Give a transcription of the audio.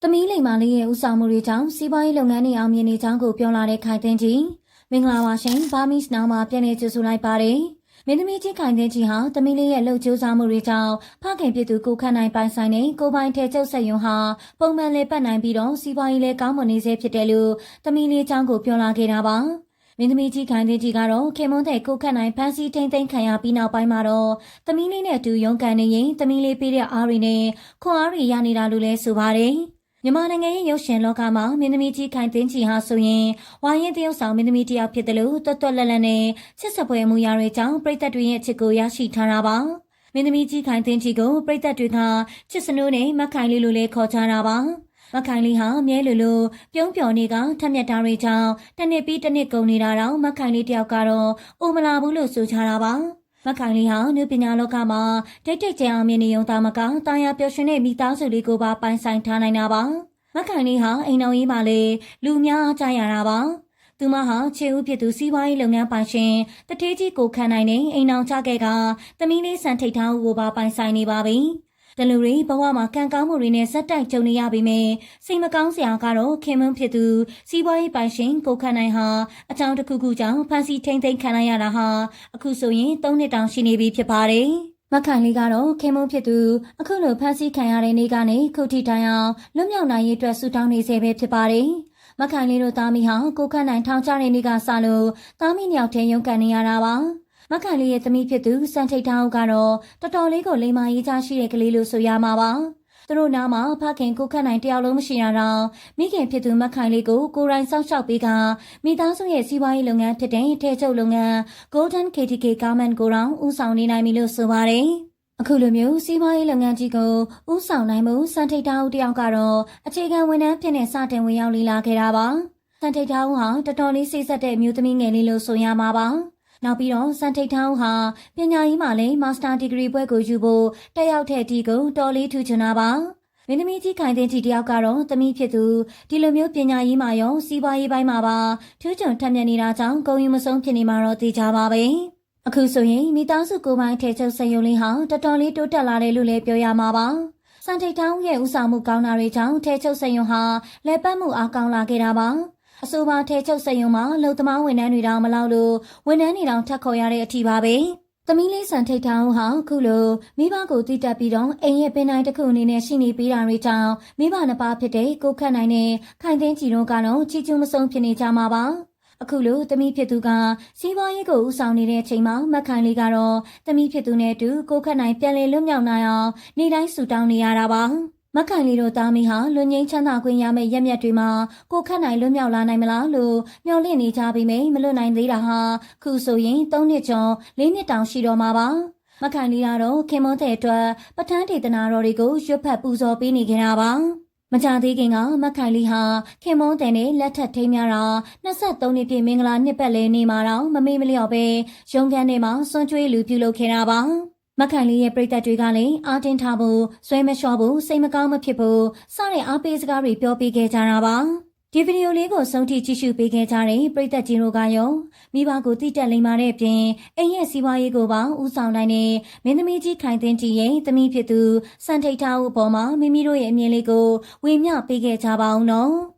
။သမီးလိမ္မာလေးရဲ့ဥဆောင်မှုတွေကြောင့်စီးပွားရေးလုပ်ငန်းတွေအောင်မြင်နေကြောင်းကိုပြောလာတဲ့ခိုင်သိန်းကြီးမင်္ဂလာပါရှင်။ဘာမီစ်နောင်မှာပြန်လည်ကြိုဆိုလိုက်ပါတယ်။မင်းသမီးကြီးခိုင်သိန်းကြီးဟာသမီးလေးရဲ့လှုပ်ကြိုးစားမှုတွေကြောင့်ဖခင်ပြည်သူကိုခန့်နိုင်ပိုင်ဆိုင်တဲ့ကိုပိုင်ထဲကျုပ်ဆက်ယုံဟာပုံမှန်လေးပတ်နိုင်ပြီးတော့စီးပွားရေးလည်းကောင်းမွန်နေစေဖြစ်တယ်လို့သမီးလေးအကြောင်းကိုပြောလာခဲ့တာပါ။မင်းသမီးကြီးခိုင်သိန်းကြီးကတော့ခင်မွန်းတဲ့ကိုခန့်နိုင်ဖန်စီထိန်သိမ်းခံရပြီးနောက်ပိုင်းမှာတော့သမီးလေးနဲ့အတူရုန်းကန်နေရင်သမီးလေးပေးတဲ့အားတွေနဲ့ခွန်အားတွေရနေတာလို့လည်းဆိုပါတယ်။ မြန်မာနိုင်ငံရဲ့ရုပ်ရှင်လောကမှာမင်းသမီးကြီးခိုင်သိန်းကြီးဟာဆိုရင်ဝိုင်းရင်တယောက်ဆောင်မင်းသမီးတစ်ယောက်ဖြစ်တယ်လို့တွတ်တွတ်လက်လက်နဲ့ချစ်စပွဲမှုရာတွေကြောင့်ပြည်သက်တွေရဲ့ချစ်ကိုရရှိထားတာပါမင်းသမီးကြီးခိုင်သိန်းကြီးကိုပြည်သက်တွေကချစ်စနိုးနဲ့မခိုင်လေးလိုလည်းခေါ်ကြတာပါမခိုင်လေးဟာမြဲလိုလိုပြုံးပြော်နေကထက်မြက်တာတွေကြောင့်တစ်နှစ်ပြီးတစ်နှစ်ကုန်နေတာတော့မခိုင်လေးတယောက်ကတော့အိုမလာဘူးလို့ဆိုကြတာပါ မခိုင်လေးဟာနုပညာလောကမှာတိတ်တိတ်ကြအောင်မြင်နေုံသားမကတာယာပျော်ရွှင်တဲ့မိသားစုလေးကိုပါပိုင်ဆိုင်ထားနိုင်တာပါမခိုင်လေးဟာအိမ်တော်ကြီးမှာလေလူများကြရတာပါသူမဟာခြေဦးဖြစ်သူစီးပွားရေးလုပ်ငန်းပိုင်ရှင်တထေးကြီးကိုခန့်နိုင်တဲ့အိမ်အောင်ချခဲ့ကသမီးလေးစံထိတ်ထားဦးကိုပါပိုင်ဆိုင်နေပါပြီ တလူတွေဘဝမှာကံကောင်းမှုတွေနဲ့ဇက်တိုက်ကြုံနေရပေမယ့်စိတ်မကောင်းစရာကတော့ခင်မွန်းဖြစ်သူစီးပွားရေးပိုင်ရှင်ကိုခန့်နိုင်ဟာအကြောင်းတစ်ခုခုကြောင့်ဖန်စီထိမ့်သိမ်းခံလိုက်ရတာဟာအခုဆိုရင်၃နှစ်တောင်ရှိနေပြီဖြစ်ပါတယ်မခိုင်လေးကတော့ခင်မုန်းဖြစ်သူအခုလိုဖန်ဆီးခံရတဲ့နေ့ကနေခုထိတိုင်အောင်လွတ်မြောက်နိုင်ရေးအတွက်ဆူတောင်းနေစေပဲဖြစ်ပါတယ်။မခိုင်လေးတို့သားမီးဟာကိုခန့်နိုင်ထောင်ချတဲ့နေ့ကစလို့သားမီးနှစ်ယောက်တည်းရုန်းကန်နေရတာပါ။ မခိုင်လေးရဲ့သမီးဖြစ်သူစံထိတ်ထောင်ကတော့တော်တော်လေးကိုလိမ္မာရေးချရှိတဲ့ကလေးလို့ဆိုရမှာပါ။သူတို့နားမှာဖခင်ကိုခန့်နိုင်တယောက်လုံးမရှိရတော့မိခင်ဖြစ်သူမခိုင်လေးကိုကိုယ်တိုင်စောင့်ရှောက်ပေးကမိသားစုရဲ့စီးပွားရေးလုပ်ငန်းဖြစ်တဲ့ထဲချုပ်လုပ်ငန်း Golden KTK Garment ကိုတောင်ဦးဆောင်နေနိုင်ပြီလို့ဆိုပါတယ်။အခုလိုမျိုးစီးပွားရေးလုပ်ငန်းကြီးကိုဦးဆောင်နိုင်မှုစံထိတ်တောင်းတယောက်ကတော့အခြေခံဝန်ထမ်းဖြစ်နေစတင်ဝင်ရောက်လေ့လာခဲ့တာပါ။စံထိတ်တောင်းဟာတော်တော်လေးစိတ်ဆက်တဲ့မျိုးသမီးငယ်လေးလို့ဆိုရမှာပါ။ နောက်ပြီးတော့စံထိတ်ထောင်းဟာပညာရေးမှာလည်းမာစတာဒီဂရီဘွဲ့ကိုယူဖို့တက်ရောက်တဲ့အထိကိုတော်လေးထူချင်တာပါမင်းသမီးကြီးခိုင်တဲ့ကြီးတယောက်ကတော့သမီးဖြစ်သူဒီလိုမျိုးပညာရေးမှာရောစီးပွားရေးပိုင်းမှာပါထူးချွန်ထက်မြက်နေတာကြောင့်ဂုံယူမဆုံးဖြစ်နေမှာတော့သိကြပါပဲအခုဆိုရင်မိသားစုကိုယ်ပိုင်ထဲချုပ်စရုံလေးဟာတော်တော်လေးတိုးတက်လာတယ်လို့လည်းပြောရမှာပါစံထိတ်ထောင်းရဲ့ဥဆောင်မှုကောင်းတာတွေကြောင့်ထဲချုပ်စရုံဟာလက်ပတ်မှုအားကောင်းလာခဲ့တာပါ အဆိုပါထဲချုပ်စက်ရုံမှာလုံသမားဝန်ထမ်းတွေတောင်မလောက်လို့ဝန်ထမ်းတွေတောင်ထပ်ခေါ်ရတဲ့အထိပါပဲ။သမီးလေးဆန်ထိတ်ထောင်းဟာခုလိုမိဘကိုတည်တက်ပြီးတော့အိမ်ရဲ့ပင်တိုင်းတစ်ခုအနေနဲ့ရှိနေပြီးတာတွေကြောင့်မိဘနှစ်ပါးဖြစ်တဲ့ကိုခတ်နိုင်တဲ့ခိုင်သိန်းကြည်တို့ကတော့ချီကျူးမဆုံးဖြစ်နေကြမှာပါ။အခုလိုသမီးဖြစ်သူကစီးပွားရေးကိုဦးဆောင်နေတဲ့အချိန်မှာမက်ခိုင်လေးကတော့သမီးဖြစ်သူနဲ့အတူကိုခတ်နိုင်ပြန်လည်လွတ်မြောက်နိုင်အောင်နေတိုင်းဆူတောင်းနေရတာပါ။ မခိုင်လေးတို့သားမီးဟာလွန်ငင်းချမ်းသာခွင့်ရမယ့်ရက်မြတ်တွေမှာကိုခတ်နိုင်လွတ်မြောက်လာနိုင်မလားလို့မျှော်လင့်နေကြပြီးမိမလွတ်နိုင်သေးတာဟာခုဆိုရင်၃နှစ်ကျော်၄နှစ်တောင်ရှိတော့မှာပါမခိုင်လေးကတော့ခင်မွန်းတဲ့အတွက်ပဋ္ဌာန်းဒေသနာတော်တွေကိုရွတ်ဖတ်ပူဇော်ပေးနေကြတာပါမကြသေးခင်ကမခိုင်လေးဟာခင်မုန်းတဲ့နဲ့လက်ထပ်ထိမ်းများတာ23နှစ်ပြည့်မင်္ဂလာနှစ်ပတ်လည်နေ့မှာတော့မမေ့မလျော့ပဲရုံးခန်းထဲမှာစွန့်ကြွေးလူပြုလုပ်ခဲ့တာပါ မခိုင်လေးရဲ့ပြိသက်တွေကလည်းအားတင်းထားဖို့ဆွဲမလျှော့ဖို့စိတ်မကောင်းမဖြစ်ဖို့စတဲ့အားပေးစကားတွေပြောပေးခဲ့ကြတာပါဒီဗီဒီယိုလေးကိုဆုံးထိကြည့်ရှုပေးခဲ့ကြတဲ့ပရိသတ်ကြီးတို့ကရောမိဘကိုတိတက်လိမ္မာတဲ့အပြင်အိမ်ရဲ့စီးပွားရေးကိုပါဦးဆောင်နိုင်တဲ့မင်းသမီးကြီးခိုင်သိန်းကြီးရဲ့သမီးဖြစ်သူစံထိတ်ထားဦးအပေါ်မှာမိမိတို့ရဲ့အမြင်လေးကိုဝေမျှပေးခဲ့ကြပါအောင်နော်။